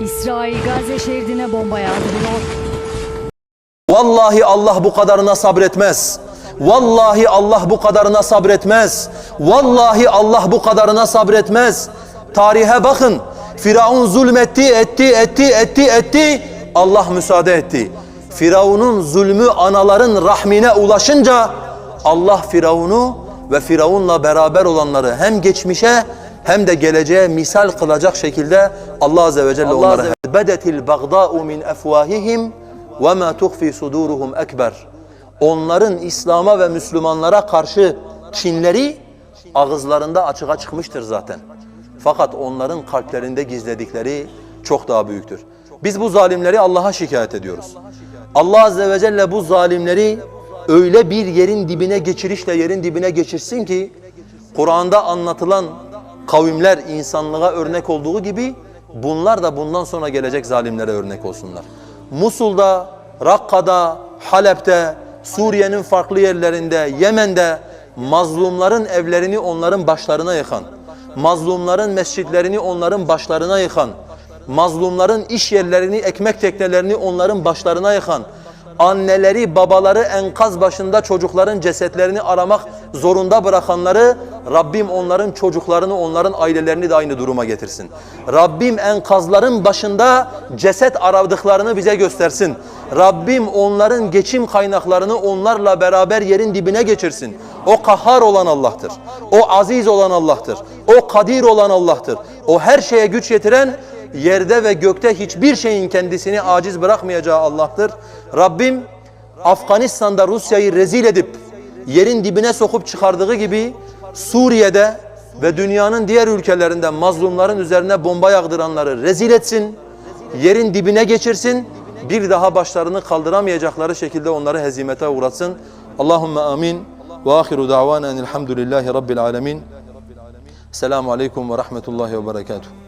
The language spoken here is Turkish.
İsrail Gazze şeridine bomba yağdırıyor. Vallahi Allah bu kadarına sabretmez. Vallahi Allah bu kadarına sabretmez. Vallahi Allah bu kadarına sabretmez. Tarihe bakın. Firavun zulmetti, etti, etti, etti, etti. Allah müsaade etti. Firavun'un zulmü anaların rahmine ulaşınca Allah Firavun'u ve Firavun'la beraber olanları hem geçmişe hem de geleceğe misal kılacak şekilde Allah Azze ve Celle onları bedetil bagda'u min efvahihim ve ma tuhfi suduruhum ekber. Onların İslam'a ve Müslümanlara karşı kinleri ağızlarında açığa çıkmıştır zaten. Fakat onların kalplerinde gizledikleri çok daha büyüktür. Biz bu zalimleri Allah'a şikayet ediyoruz. Allah Azze ve Celle bu zalimleri öyle bir yerin dibine geçirişle yerin dibine geçirsin ki Kur'an'da anlatılan kavimler insanlığa örnek olduğu gibi bunlar da bundan sonra gelecek zalimlere örnek olsunlar. Musul'da, Rakka'da, Halep'te, Suriye'nin farklı yerlerinde, Yemen'de mazlumların evlerini onların başlarına yıkan, mazlumların mescitlerini onların başlarına yıkan, mazlumların iş yerlerini, ekmek teknelerini onların başlarına yıkan, anneleri, babaları enkaz başında çocukların cesetlerini aramak zorunda bırakanları Rabbim onların çocuklarını, onların ailelerini de aynı duruma getirsin. Rabbim enkazların başında ceset aradıklarını bize göstersin. Rabbim onların geçim kaynaklarını onlarla beraber yerin dibine geçirsin. O kahhar olan Allah'tır. O aziz olan Allah'tır. O kadir olan Allah'tır. O her şeye güç yetiren yerde ve gökte hiçbir şeyin kendisini aciz bırakmayacağı Allah'tır. Rabbim Afganistan'da Rusya'yı rezil edip yerin dibine sokup çıkardığı gibi Suriye'de ve dünyanın diğer ülkelerinde mazlumların üzerine bomba yağdıranları rezil etsin, yerin dibine geçirsin, bir daha başlarını kaldıramayacakları şekilde onları hezimete uğratsın. Allahumme amin. Ve ahiru davana enilhamdülillahi rabbil alemin. Selamun aleyküm ve rahmetullahi ve berekatuhu.